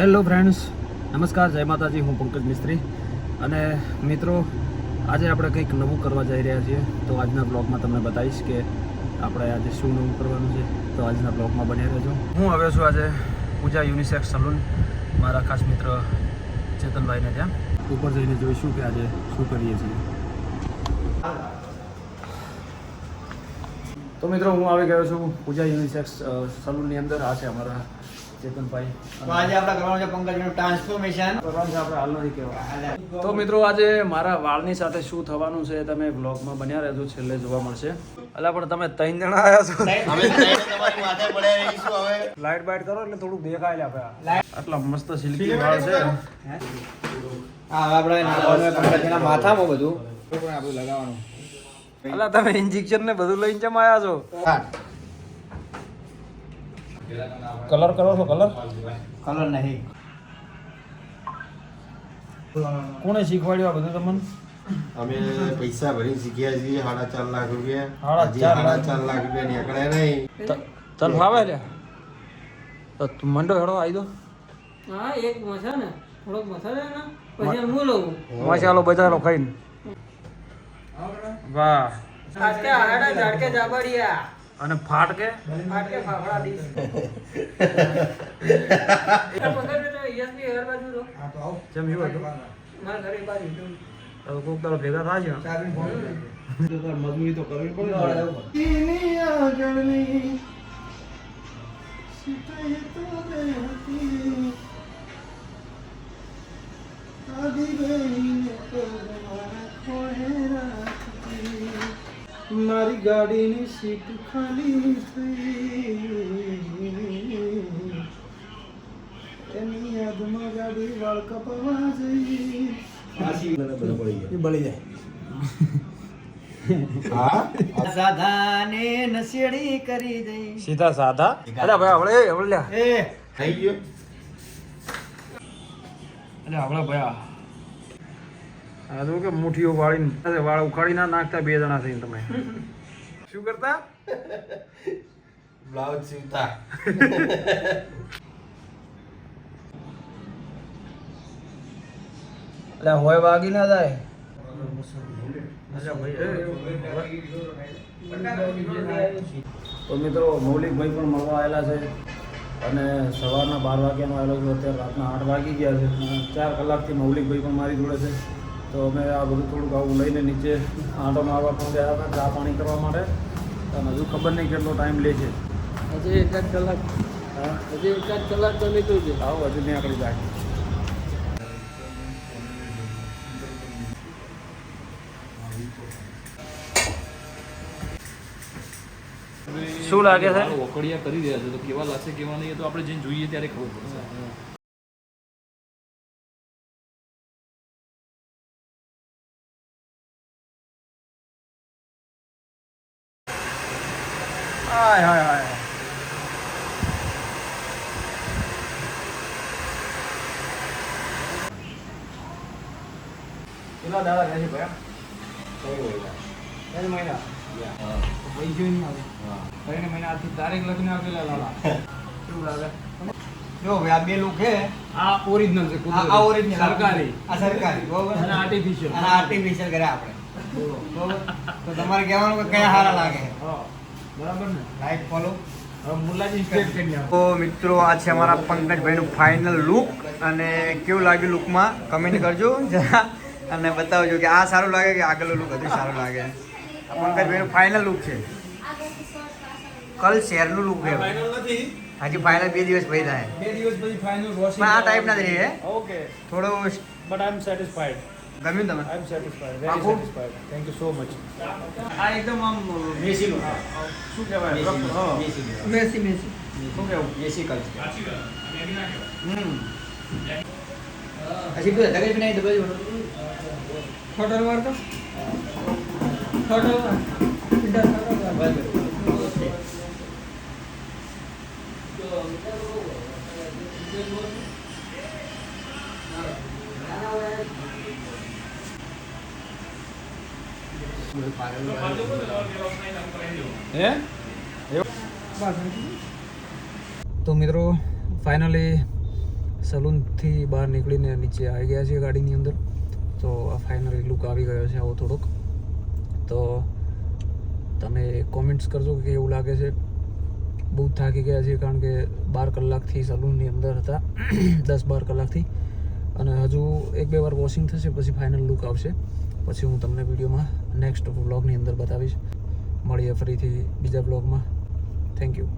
Hello friends નમસ્કાર, જય માતાજી. હું પંકજ મિસ્ત્રી. અને મિત્રો, આજે આપણે કંઈક નવું કરવા જઈ રહ્યા છીએ. તો આજના બ્લોગમાં તમને બતાવીશ કે આપણે આજે શું નવું કરવાનું છે. તો આજના બ્લોગમાં બન્યા રહેજો. હું આવ્યો છું આજે પૂજા યુનિસેક્સ સલૂન. મારા ખાસ મિત્ર ચેતનભાઈને ત્યાં. ઉપર જઈને જોઈશું કે આજે શું કરીએ છીએ. તો મિત્રો, હું આવી ગયો છું પૂજા યુનિસેક્સ સલૂનની અંદર. આ છે અમારા ચેતનભાઈ. તો આજે આપણે કરવાનું છે પંકજનું ટ્રાન્સફોર્મેશન કરવાનું છે આપણે હાલ નથી કહેવા તો મિત્રો આજે મારા વાળની સાથે શું થવાનું છે તમે બ્લોગમાં બન્યા રહેજો છેલ્લે જોવા મળશે. અલા પણ તમે ત્રણ જણા આવ્યા છો. અમે તમારી માથે પડે રહીશું હવે? લાઈટ બાઈટ કરો એટલે થોડુંક દેખાય લે આપણે. આટલા મસ્ત સિલ્કી વાળ છે. હા? આપણે પંકજના માથામાં બધું. પણ આપણું લગાવવાનું અલા તમે ઇન્જેક્શન ને બધું લઈને ચમ આવ્યા છો? કલર કરો છો કલર કલર નહીં. કોણે શીખવાડ્યું આ બધું તમને? અમે પૈસા ભરી શીખ્યા છીએ સાડા ચાર લાખ રૂપિયા. સાડા ચાર લાખ. રૂપિયા નીકળે નહીં. તને ફાવે લે તો તું મંડો હેડો આવી દો. હા એક મસા ને. થોડોક મસા છે ને પછી હું લઉં. મસાલો બજારો ખાઈને. વાહ આજકે આડા ઝાડકે જાબડિયા અને ફાટ કે આટકે ફાફડા રો જેમ શું હતું. મારા ઘરે બાજુ તો કોક તારો ભેગા થાય છે. મજૂરી તો કરવી પડે આગળની મારી ગાડીની સીટ ખાલી થઈ. એની યાદમાં ગાડી વાળ કપાવા જઈ. સાધાને નશેડી કરી દઈ. સીધા સાધા? અરે ભાઈ હવળે હવળે લ્યા. એ. થઈ ગયો. અરે હવળે ભાઈ આ તો કે મુઠીઓ વાળીને વાળ ઉખાડી ના નાખતા બે જણા થઈને તમે. શું કરતા? બ્લાઉઝ સીવતા. એટલે હોય વાગી ના જાય. તો મિત્રો મૌલિકભાઈ પણ મળવા આવેલા છે. અને સવારના બાર વાગ્યાનો આવેલો છું અત્યારે રાતના આઠ વાગી ગયા છે. ચાર કલાકથી મૌલિકભાઈ પણ મારી જોડે છે. તો અમે આ બધું થોડુંક આવું લઈને નીચે આંટો મારવા પણ ગયા હતા ચા પાણી કરવા માટે. અને હજુ ખબર નહીં કેટલો ટાઈમ લે છે. હજી એકાદ કલાક. હા? હજી એકાદ કલાક તો નીકળી છે. આવો હજુ નીકળી જાય. શું લાગે છે? ઓકળિયા કરી રહ્યા છે તો કેવા લાગશે કેવા નહીં તો આપણે જઈને જોઈએ ત્યારે ખબર પડશે. દાડા રહે છે ત્રણ મહિના. પૈસો નહીં આવે ત્રણ મહિના આથી તારીખ લગ્ન આપેલા લાલા. કેવું લાગે? જો ભાઈ આ બે લુક છે. આ ઓરિજિનલ છે આ આ ઓરિજિનલ સરકારી. આ સરકારી બરોબર? અને આર્ટિફિશિયલ અને આર્ટિફિશિયલ કરે આપણે. બરોબર. તો તમારે કહેવાનું કે કયા સારા લાગે? બરાબર ને? લાઈક ફોલો તો મિત્રો આ છે અમારા પંકજભાઈનું ફાઇનલ લુક અને કેવું લાગ્યું લુકમાં કમેન્ટ કરજો જરા અને બતાવજો કે આ સારું લાગે કે આગળનું લુક હજુ સારું લાગે. આ પંકજભાઈનું ફાઇનલ લુક છે. કલ શેરનું લુક છે. નથી. હજી ફાઇનલ બે દિવસ પછી થાય. બે દિવસ પછી ફાઇનલ આ ટાઈપના જ રહે ઓકે થોડું બટ આઈ એમ સેટિસ્ફાઈડ ગમ્યું તમે. I am satisfied very satisfied thank you so much આ એકદમ આમ મેસી શું કહેવાય? મેસી મેસી મેસી શું કહેવું એસી કલ હમ. હજી કોઈ તકલીફ નહીં તો બોલો હોટલ વાર તો? હોટલ વાર. સીધા હોટલ વાર. તો મિત્રો ફાઇનલી સલૂનથી બહાર નીકળીને નીચે આવી ગયા છીએ ગાડીની અંદર. તો આ ફાઇનલી લુક આવી ગયો છે આવો થોડોક. તો તમે કોમેન્ટ્સ કરજો કે એવું લાગે છે. બહુ થાકી ગયા છીએ કારણ કે બાર કલાકથી સલૂનની અંદર હતા. દસ બાર કલાકથી. અને હજુ એક બે વાર વોશિંગ થશે, પછી ફાઇનલ લુક આવશે. પછી હું તમને વિડીયોમાં નેક્સ્ટ વ્લોગની અંદર બતાવીશ. મળીએ ફરીથી બીજા બ્લોગમાં થેન્ક યુ